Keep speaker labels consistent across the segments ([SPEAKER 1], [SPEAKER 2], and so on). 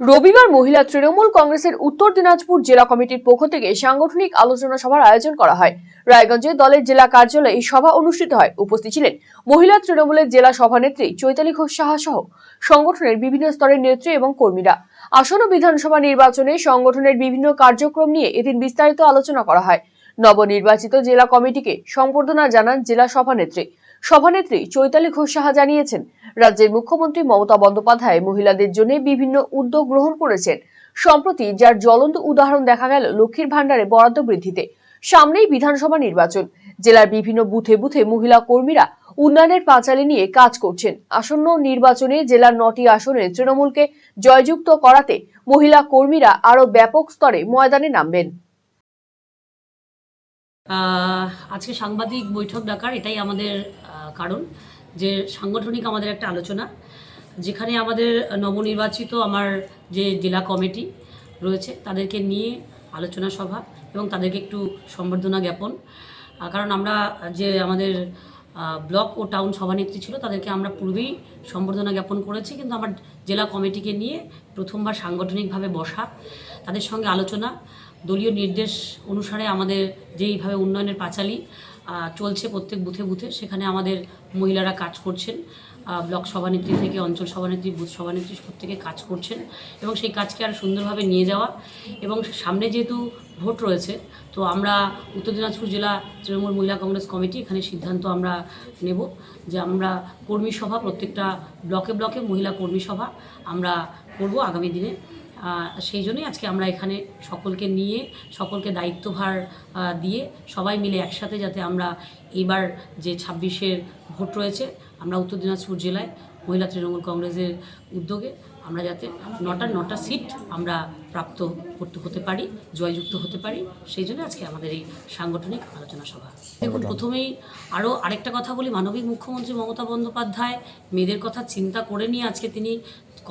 [SPEAKER 1] রবিবার মহিলা তৃণমূল কংগ্রেসের উত্তর দিনাজপুর জেলা কমিটির পক্ষ থেকে সাংগঠনিক আলোচনা সভার আয়োজন করা হয়। রায়গঞ্জে দলের জেলা কার্যালয়ে এই সভা অনুষ্ঠিত হয়। উপস্থিত ছিলেন মহিলা তৃণমূলের জেলা সভানেত্রী চৈতালি ঘোষ সাহা সহ সংগঠনের বিভিন্ন স্তরের নেত্রী এবং কর্মীরা। আসন্ন বিধানসভা নির্বাচনে সংগঠনের বিভিন্ন কার্যক্রম নিয়ে এদিন বিস্তারিত আলোচনা করা হয়। নবনির্বাচিত জেলা কমিটিকে সম্বর্ধনা জানান জেলা সভানেত্রী। সভানেত্রী চৈতালি ঘোষ সাহা জানিয়েছেন, রাজ্যের মুখ্যমন্ত্রী মমতা বন্দ্যোপাধ্যায় মহিলাদের জন্য বিভিন্ন উদ্যোগ গ্রহণ করেছেন। সম্প্রতি যার জ্বলন্ত উদাহরণ দেখা গেল লক্ষ্মীর ভাণ্ডারে বরাদ্দ বৃদ্ধিতে। সামনেই বিধানসভা নির্বাচন। জেলার বিভিন্ন বুথে বুথে মহিলা কর্মীরা উন্নয়নের পাঁচালী নিয়ে কাজ করছেন। আসন্ন নির্বাচনে জেলার নটি আসনে তৃণমূলকে জয়যুক্ত করাতে মহিলা কর্মীরা আরও ব্যাপক স্তরে ময়দানে নামবেন।
[SPEAKER 2] আজকে সাংবাদিক বৈঠক ডাকার, এটাই আমাদের কারণ যে সাংগঠনিক আমাদের একটা আলোচনা, যেখানে আমাদের নবনির্বাচিত আমার যে জেলা কমিটি রয়েছে, তাদেরকে নিয়ে আলোচনা সভা এবং তাদেরকে একটু সম্বর্ধনা জ্ঞাপন। কারণ আমরা যে আমাদের ব্লক ও টাউন সভানেত্রী ছিল, তাদেরকে আমরা পূর্বেই সম্বর্ধনা জ্ঞাপন করেছি, কিন্তু আমার জেলা কমিটিকে নিয়ে প্রথমবার সাংগঠনিকভাবে বসা, তাদের সঙ্গে আলোচনা, দলীয় নির্দেশ অনুসারে আমাদের যেইভাবে উন্নয়নের পাঁচালী চলছে প্রত্যেক বুথে বুথে। সেখানে আমাদের মহিলারা কাজ করছেন। ব্লক সভানেত্রী থেকে অঞ্চল সভানেত্রী, বুথ সভানেত্রী প্রত্যেকে কাজ করছেন এবং সেই কাজকে আরও সুন্দরভাবে নিয়ে যাওয়া এবং সামনে যেহেতু ভোট রয়েছে, তো আমরা উত্তর দিনাজপুর জেলা তৃণমূল মহিলা কংগ্রেস কমিটি এখানে সিদ্ধান্ত আমরা নেব যে আমরা কর্মী সভা প্রত্যেকটা ব্লকে ব্লকে মহিলা কর্মী সভা আমরা করব আগামী দিনে। সেই জন্যই আজকে আমরা এখানে সকলকে নিয়ে সকলকে দায়িত্বভার দিয়ে সবাই মিলে একসাথে যাতে আমরা এবার যে ছাব্বিশের ভোট রয়েছে আমরা উত্তর দিনাজপুর জেলায় মহিলা তৃণমূল কংগ্রেসের উদ্যোগে আমরা যাতে নটা নটা সিট আমরা প্রাপ্ত করতে হতে পারি জয়যুক্ত হতে পারি সেই জন্য আজকে আমাদের এই সাংগঠনিক আলোচনা সভা। দেখুন প্রথমেই আরও আরেকটা কথা বলি মানবিক মুখ্যমন্ত্রী মমতা বন্দ্যোপাধ্যায় মেয়েদের কথা চিন্তা করে নিয়ে আজকে তিনি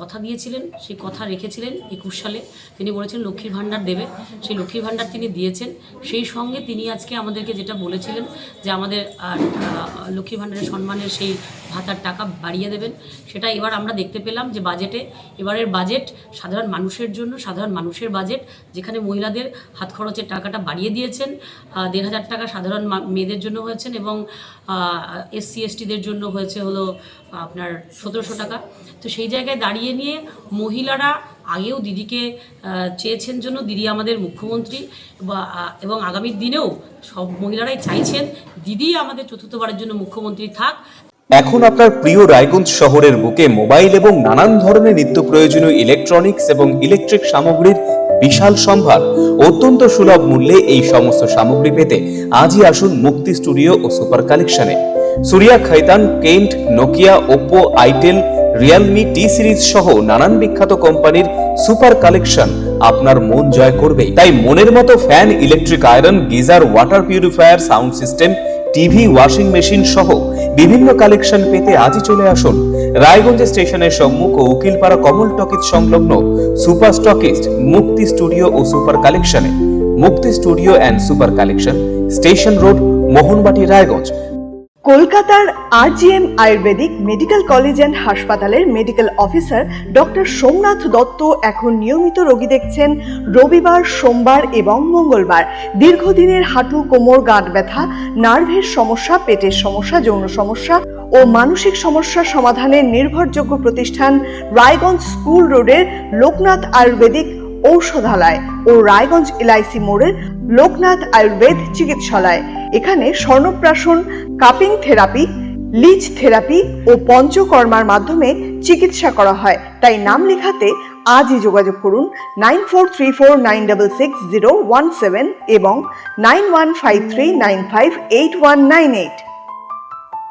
[SPEAKER 2] কথা দিয়েছিলেন সেই কথা রেখেছিলেন একুশ সালে। তিনি বলেছেন লক্ষ্মীর ভাণ্ডার দেবে। সেই লক্ষ্মীর ভাণ্ডার তিনি দিয়েছেন। সেই সঙ্গে তিনি আজকে আমাদেরকে যেটা বলেছিলেন যে আমাদের আর, আহ, লক্ষ্মীর ভাণ্ডারের সম্মানের সেই ভাতার টাকা বাড়িয়ে দেবেন সেটা এবার আমরা দেখতে পেলাম যে বাজেটে এবারের বাজেট সাধারণ মানুষের জন্য সাধারণ মানুষের বাজেট যেখানে মহিলাদের হাত খরচের টাকাটা বাড়িয়ে দিয়েছেন দেড় হাজার টাকা সাধারণ মেয়েদের জন্য হয়েছেন এবং এসসি এসটিদের জন্য হয়েছে হলো আপনার সতেরোশো টাকা। তো সেই জায়গায় দাঁড়িয়ে নিয়ে মহিলারা আগেও দিদিকে চেয়েছেন জন্য, দিদি আমাদের মুখ্যমন্ত্রী, বা এবং আগামী দিনেও সব মহিলারাই চাইছেন দিদি আমাদের চতুর্থবারের জন্য মুখ্যমন্ত্রী থাক।
[SPEAKER 3] এখন আপনার প্রিয় রায়গঞ্জ শহরের বুকে মোবাইল এবং নানান ধরনের নিত্য প্রয়োজনীয় ইলেকট্রনিক্স এবং ইলেকট্রিক সামগ্রীর বিশাল সম্ভার অত্যন্ত সুলভ মূল্যে এই সমস্ত সামগ্রী পেতে আজই আসুন মুক্তি স্টুডিও ও সুপার কালেকশনে। Surya Khaitan, Kent, Nokia, Oppo, itel realme T series সহ নানান বিখ্যাত কোম্পানির সুপার কালেকশন আপনার মন জয় করবে তাই মনের মতো fan electric iron geyser water purifier sound system TV washing machine সহ বিভিন্ন কালেকশন পেতে আজই চলে আসুন। রায়গঞ্জ স্টেশনের সম্মুখ ও উকিলপাড়া কমল টকিজ সংলগ্ন সুপার স্টকিস্ট মুক্তি স্টুডিও ও সুপার কালেকশনে। Mukti studio and super collection, station road, Mohanbati, Raiganj.
[SPEAKER 4] কলকাতার RGM ayurvedic medical college and হাসপাতালের medical officer doctor Somnath Dutta এখন নিয়মিত রোগী দেখছেন রবিবার, সোমবার এবং মঙ্গলবার। দীর্ঘদিনের হাঁটু, কোমর, গাঁট ব্যথা, নার্ভের সমস্যা, পেটের সমস্যা, যৌন সমস্যা ও মানসিক সমস্যা সমাধানের নির্ভরযোগ্য প্রতিষ্ঠান রায়গঞ্জ স্কুল রোডের লোকনাথ আয়ুর্বেদিক ঔষধালয় ও রায়গঞ্জ এলআইসি মোড়ের লোকনাথ আয়ুর্বেদ চিকিৎসালয়। এখানে স্বর্ণপ্রাশন, কাপিং থেরাপি লিচ থেরাপি ও পঞ্চকর্মার মাধ্যমে চিকিৎসা করা হয়। তাই নাম লেখাতে আজই যোগাযোগ করুন nine four three four nine double six zero one seven এবং nine one five three nine five eight one nine eight.